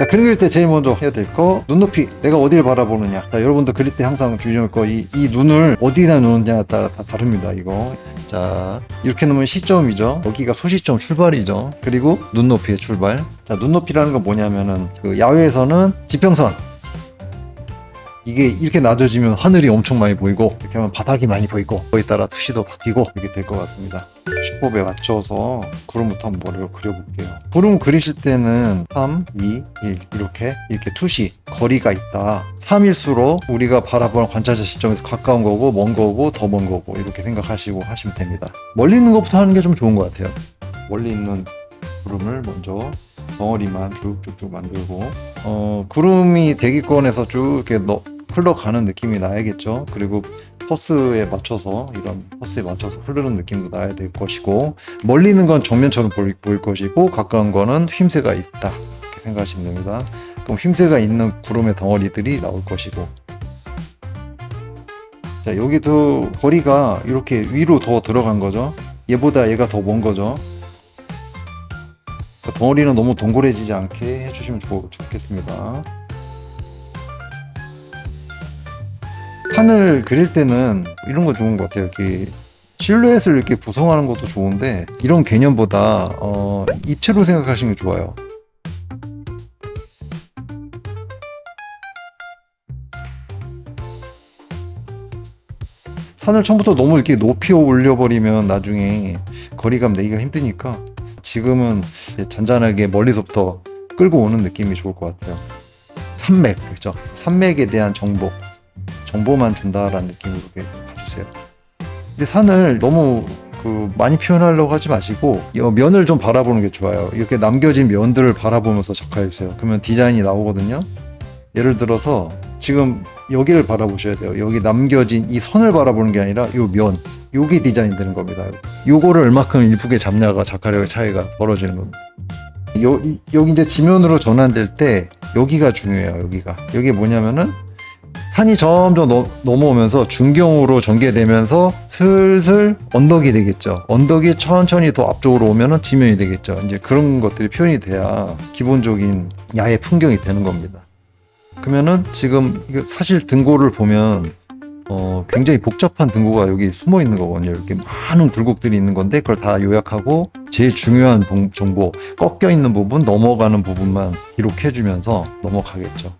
자, 그림 그릴 때 제일 먼저 해야 될 거 눈높이 내가 어디를 바라보느냐. 자 여러분도 그릴 때 항상 주의할 거이 이 눈을 어디다 놓느냐에 따라 다 다릅니다 이거. 자 이렇게 놓으면 시점이죠. 여기가 소시점 출발이죠. 그리고 눈높이의 출발. 자 눈높이라는 건 뭐냐면은 그 야외에서는 지평선 이게 이렇게 낮아지면 하늘이 엄청 많이 보이고 이렇게 하면 바닥이 많이 보이고 거기에 따라 투시도 바뀌고 이렇게 될 것 같습니다. 시법에 맞춰서 구름부터 한번 머리를 그려볼게요. 구름 그리실 때는 3, 2, 1 이렇게 이렇게 투시 거리가 있다. 3일수록 우리가 바라보는 관찰자 시점에서 가까운 거고 먼 거고 더 먼 거고 이렇게 생각하시고 하시면 됩니다. 멀리 있는 것부터 하는 게 좀 좋은 것 같아요. 멀리 있는 구름을 먼저 덩어리만 쭉쭉쭉 만들고 어, 구름이 대기권에서 쭉 이렇게 너, 흘러가는 느낌이 나야겠죠. 그리고 퍼스에 맞춰서 이런 퍼스에 맞춰서 흐르는 느낌도 나야 될 것이고 멀리 있는 건 정면처럼 보일, 보일 것이고 가까운 거는 휘임새가 있다 이렇게 생각하시면 됩니다. 그럼 휘임새가 있는 구름의 덩어리들이 나올 것이고 자 여기도 거리가 이렇게 위로 더 들어간 거죠. 얘보다 얘가 더 먼 거죠. 그 덩어리는 너무 동그래지지 않게 해주시면 좋, 좋겠습니다. 판을 그릴 때는 이런 거 좋은 것 같아요. 이렇게 실루엣을 이렇게 구성하는 것도 좋은데 이런 개념보다 어, 입체로 생각하시는 게 좋아요. 산을 처음부터 너무 이렇게 높이 올려버리면 나중에 거리감 내기가 힘드니까 지금은 잔잔하게 멀리서부터 끌고 오는 느낌이 좋을 것 같아요. 산맥, 그죠? 산맥에 대한 정보, 정보만 준다라는 느낌으로 가주세요. 근데 산을 너무 그 많이 표현하려고 하지 마시고 이 면을 좀 바라보는 게 좋아요. 이렇게 남겨진 면들을 바라보면서 작화해 주세요. 그러면 디자인이 나오거든요. 예를 들어서 지금 여기를 바라보셔야 돼요. 여기 남겨진 이 선을 바라보는 게 아니라 이 면, 요게 디자인 되는 겁니다. 요거를 얼마큼 이쁘게 잡냐가 작화력의 차이가 벌어지는 겁니다. 요, 이- 여기 이제 지면으로 전환될 때 여기가 중요해요. 여기가. 여기 뭐냐면은 산이 점점 너- 넘어오면서 중경으로 전개되면서 슬슬 언덕이 되겠죠. 언덕이 천천히 더 앞쪽으로 오면은 지면이 되겠죠. 이제 그런 것들이 표현이 돼야 기본적인 야외 풍경이 되는 겁니다. 그러면은 지금 사실 등고를 보면 어, 굉장히 복잡한 등고가 여기 숨어 있는 거거든요. 이렇게 많은 굴곡들이 있는 건데 그걸 다 요약하고 제일 중요한 봉- 정보, 꺾여 있는 부분, 넘어가는 부분만 기록해 주면서 넘어가겠죠.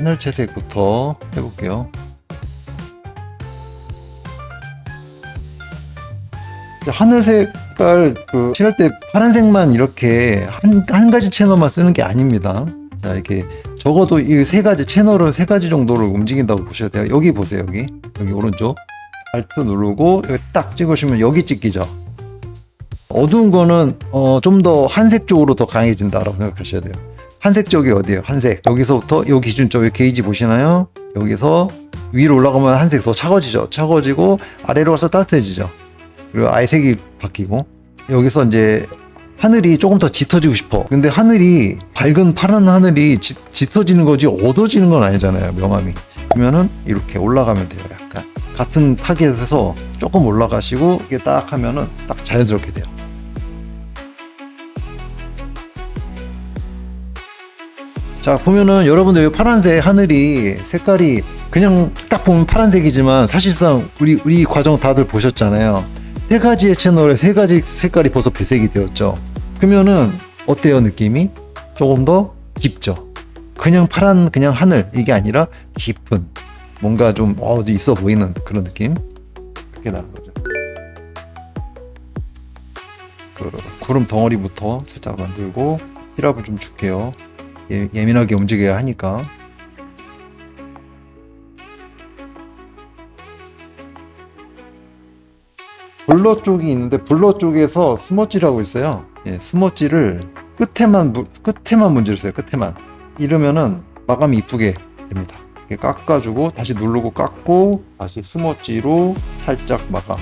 하늘 채색부터 해볼게요. 하늘 색깔 그 칠할 때 파란색만 이렇게 한, 한 가지 채널만 쓰는 게 아닙니다. 자 이렇게 적어도 이 세 가지 채널을 세 가지 정도를 움직인다고 보셔야 돼요. 여기 보세요 여기 여기 오른쪽 알트 누르고 여기 딱 찍으시면 여기 찍히죠. 어두운 거는 어, 좀 더 한색 쪽으로 더 강해진다라고 생각하셔야 돼요. 한색 쪽이 어디예요? 한색 여기서부터 요 기준점 요 게이지 보시나요? 여기서 위로 올라가면 한색 더 차가워지죠. 차가워지고 아래로 가서 따뜻해지죠. 그리고 아예 색이 바뀌고 여기서 이제 하늘이 조금 더 짙어지고 싶어. 근데 하늘이 밝은 파란 하늘이 짙, 짙어지는 거지 어두워지는 건 아니잖아요. 명암이. 그러면은 이렇게 올라가면 돼요. 약간 같은 타겟에서 조금 올라가시고 이게 딱 하면은 딱 자연스럽게 돼요. 자 보면은 여러분들 이 파란색 하늘이 색깔이 그냥 딱 보면 파란색이지만 사실상 우리 우리 과정 다들 보셨잖아요. 세 가지의 채널에 세 가지 색깔이 벌써 배색이 되었죠. 그러면은 어때요 느낌이? 조금 더 깊죠. 그냥 파란 그냥 하늘 이게 아니라 깊은 뭔가 좀 어, 있어 보이는 그런 느낌 그게 나는 거죠. 그 구름 덩어리부터 살짝 만들고 힐압을 좀 줄게요. 예, 예민하게 움직여야 하니까. 블러 쪽이 있는데 블러 쪽에서 스머지라고 있어요. 예, 스머지를 끝에만 무- 끝에만 문지르세요. 끝에만. 이러면은 마감이 이쁘게 됩니다. 깎아주고 다시 누르고 깎고 다시 스머지로 살짝 마감.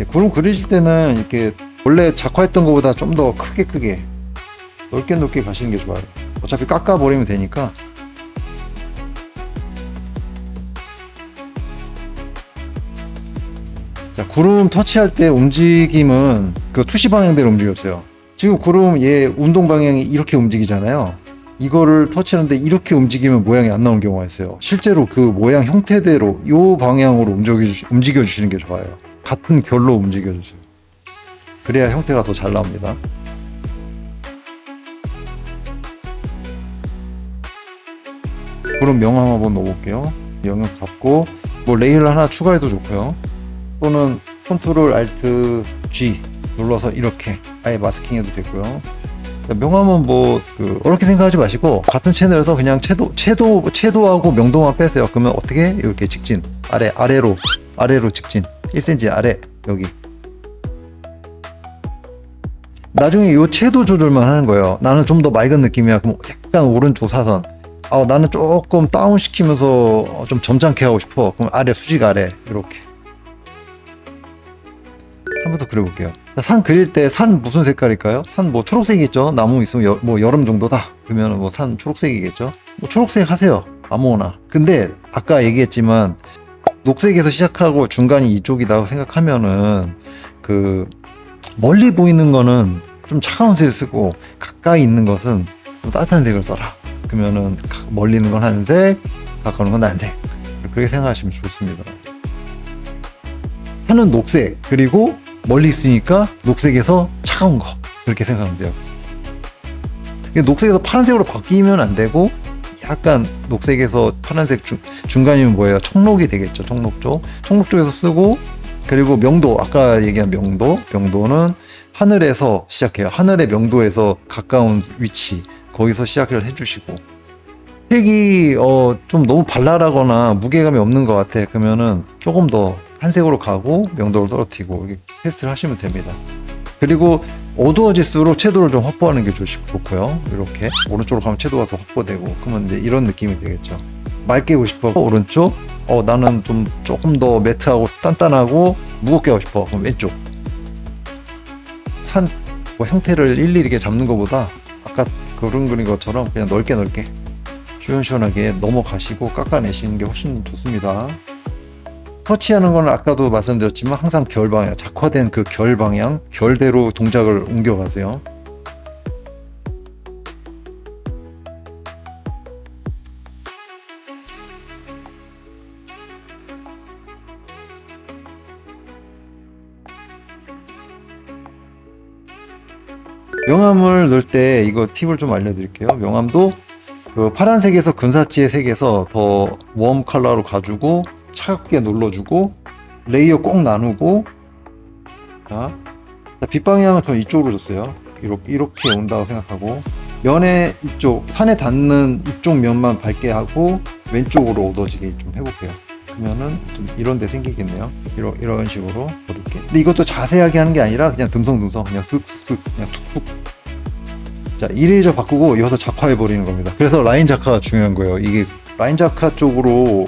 예, 구름 그리실 때는 이렇게 원래 작화했던 것보다 좀 더 크게 크게 넓게 넓게 가시는 게 좋아요. 어차피 깎아버리면 되니까. 자, 구름 터치할 때 움직임은 그 투시 방향대로 움직였어요. 지금 구름 얘 운동 방향이 이렇게 움직이잖아요. 이거를 터치하는데 이렇게 움직이면 모양이 안 나오는 경우가 있어요. 실제로 그 모양 형태대로 이 방향으로 움직여, 움직여 주시는 게 좋아요. 같은 결로 움직여 주세요. 그래야 형태가 더 잘 나옵니다. 그럼 명암 한번 넣어볼게요. 영역 잡고 뭐 레이를 하나 추가해도 좋고요. 또는 컨트롤 알트 G 눌러서 이렇게 아예 마스킹해도 되고요. 명함은 뭐 그 어렵게 생각하지 마시고 같은 채널에서 그냥 채도 채도 채도하고 명도만 빼세요. 그러면 어떻게 이렇게 직진 아래 아래로 아래로 직진 1cm 아래 여기 나중에 요 채도 조절만 하는 거예요. 나는 좀 더 맑은 느낌이야. 그럼 약간 오른쪽 사선. 아, 나는 조금 다운 시키면서 좀 점잖게 하고 싶어. 그럼 아래 수직 아래 이렇게. 산부터 그려볼게요. 자, 산 그릴 때 산 무슨 색깔일까요? 산 뭐 초록색이겠죠. 나무 있으면 여, 뭐 여름 정도다. 그러면 뭐 산 초록색이겠죠. 뭐 초록색 하세요. 아무거나. 근데 아까 얘기했지만 녹색에서 시작하고 중간이 이쪽이라고 생각하면은 그 멀리 보이는 거는 좀 차가운 색을 쓰고 가까이 있는 것은 좀 따뜻한 색을 써라. 그러면은 가- 멀리 있는 건 하늘색, 가까운 건蓝색. 그렇게 생각하시면 좋습니다. 하는 녹색 그리고 멀리 있으니까 녹색에서 차가운 거 그렇게 생각하면 돼요. 녹색에서 파란색으로 바뀌면 안 되고 약간 녹색에서 파란색 중, 중간이면 뭐예요? 청록이 되겠죠. 청록 쪽. 청록 쪽에서 쓰고 그리고 명도 아까 얘기한 명도 명도는 하늘에서 시작해요. 하늘의 명도에서 가까운 위치 거기서 시작을 해주시고 색이 어, 좀 너무 발랄하거나 무게감이 없는 것 같아. 그러면은 조금 더 한색으로 가고 명도를 떨어뜨리고 이렇게 테스트를 하시면 됩니다. 그리고 어두워질수록 채도를 좀 확보하는 게 좋, 좋고요. 이렇게 오른쪽으로 가면 채도가 더 확보되고 그러면 이제 이런 느낌이 되겠죠. 맑게 하고 싶어 오른쪽. 어 나는 좀 조금 더 매트하고 단단하고 무겁게 하고 싶어. 그럼 왼쪽. 산 뭐 형태를 일일이 이렇게 잡는 것보다 아까 그림 그린 것처럼 그냥 넓게 넓게 시원시원하게 넘어가시고 깎아내시는 게 훨씬 좋습니다. 터치하는 건 아까도 말씀드렸지만 항상 결 방향, 작화된 그 결 방향, 결대로 동작을 옮겨가세요. 명암을 넣을 때 이거 팁을 좀 알려드릴게요. 명암도 그 파란색에서 근사치의 색에서 더 웜 컬러로 가지고 차갑게 눌러주고 레이어 꼭 나누고 자, 자, 빛방향은 저 이쪽으로 줬어요. 이렇게, 이렇게 온다고 생각하고 면의 이쪽 산에 닿는 이쪽 면만 밝게 하고 왼쪽으로 어두워지게 좀 해볼게요. 그러면은 좀 이런 데 생기겠네요. 이런 이런 식으로 어둡게. 근데 이것도 자세하게 하는 게 아니라 그냥 듬성듬성 그냥 슥슥 그냥 툭툭. 자 이레이저 바꾸고 여기서 작화해 버리는 겁니다. 그래서 라인 작화가 중요한 거예요. 이게 라인 작화 쪽으로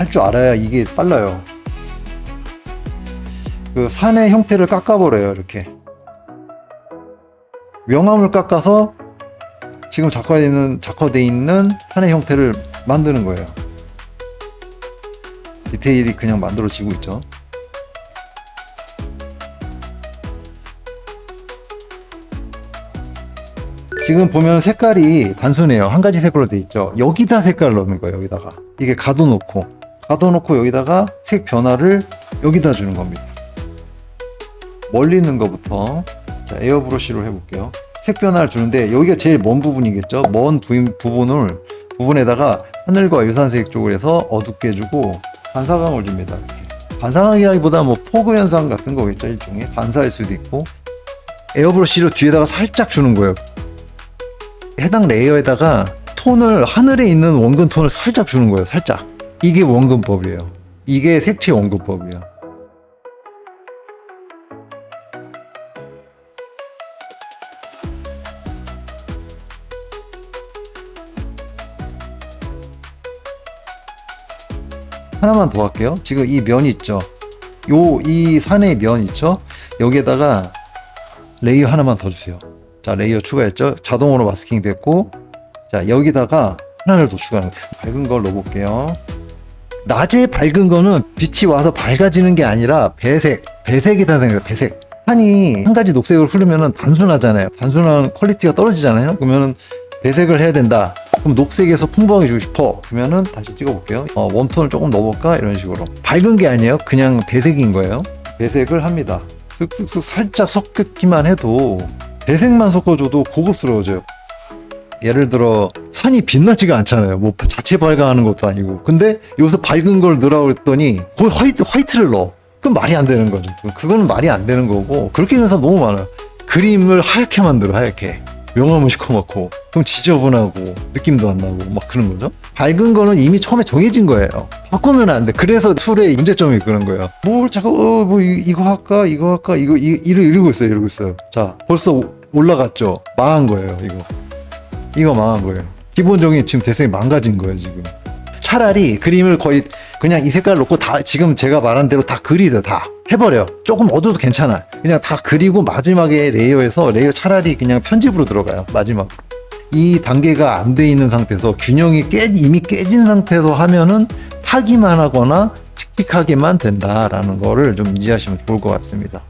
할 줄 알아야 이게 빨라요. 그 산의 형태를 깎아버려요 이렇게. 명암을 깎아서 지금 작화되어 있는 작화되어 있는 산의 형태를 만드는 거예요. 디테일이 그냥 만들어지고 있죠. 지금 보면 색깔이 단순해요. 한 가지 색으로 돼 있죠. 여기다 색깔을 넣는 거예요. 여기다가 이게 가둬놓고 가둬놓고 여기다가 색 변화를 여기다 주는 겁니다. 멀리 있는 것부터 자, 에어 브러쉬로 해볼게요. 색 변화를 주는데 여기가 제일 먼 부분이겠죠. 먼 부인, 부분을 부분에다가 하늘과 유산색 쪽을 해서 어둡게 해주고 반사광을 줍니다. 반사광이라기보다 뭐 포그 현상 같은 거겠죠. 일종의 반사일 수도 있고 에어브러쉬로 뒤에다가 살짝 주는 거예요. 해당 레이어에다가 톤을 하늘에 있는 원근 톤을 살짝 주는 거예요. 살짝. 이게 원근법이에요. 이게 색채 원근법이에요. 하나만 더 할게요. 지금 이 면 있죠. 요 이 산의 면 있죠. 여기에다가 레이어 하나만 더 주세요. 자 레이어 추가했죠 자동으로 마스킹 됐고 자 여기다가 하나를 더 추가하는. 밝은 걸 넣어볼게요 낮에 밝은 거는 빛이 와서 밝아지는 게 아니라 배색 배색이다 생각해요 배색. 판이 한 가지 녹색을 흐르면은 단순하잖아요. 단순한 퀄리티가 떨어지잖아요. 그러면은 배색을 해야 된다. 그럼 녹색에서 풍부하게 주고 싶어. 그러면은 다시 찍어볼게요. 어, 웜톤을 조금 넣어볼까? 이런 식으로. 밝은 게 아니에요. 그냥 배색인 거예요. 배색을 합니다. 쓱쓱쓱 살짝 섞기만 해도 배색만 섞어줘도 고급스러워져요 예를 들어 산이 빛나지가 않잖아요. 뭐 자체 발광하는 것도 아니고. 근데 여기서 밝은 걸 넣으라고 했더니 거기 화이트, 화이트를 넣어. 그럼 말이 안 되는 거죠. 그거는 말이 안 되는 거고 그렇게 되는 사람 너무 많아요. 그림을 하얗게 만들어 하얗게. 명암을 시커멓고. 그럼 지저분하고 느낌도 안 나고 막 그런 거죠. 밝은 거는 이미 처음에 정해진 거예요. 바꾸면 안 돼. 그래서 툴의 문제점이 그런 거예요. 뭘 자꾸 어, 뭐 이, 이거 할까? 이거 할까? 이거 이, 이러, 이러고 있어요 이러고 있어요. 자 벌써 올라갔죠? 망한 거예요 이거 이거 망한 거예요. 기본적인 지금 대상이 망가진 거예요 지금. 차라리 그림을 거의 그냥 이 색깔 놓고 다 지금 제가 말한 대로 다 그리자 다. 해버려. 조금 어두워도 괜찮아. 그냥 다 그리고 마지막에 레이어에서 레이어 차라리 그냥 편집으로 들어가요 마지막. 이 단계가 안 돼 있는 상태에서 균형이 깨 이미 깨진 상태에서 하면은 타기만 하거나 칙칙하게만 된다라는 거를 좀 인지하시면 좋을 것 같습니다.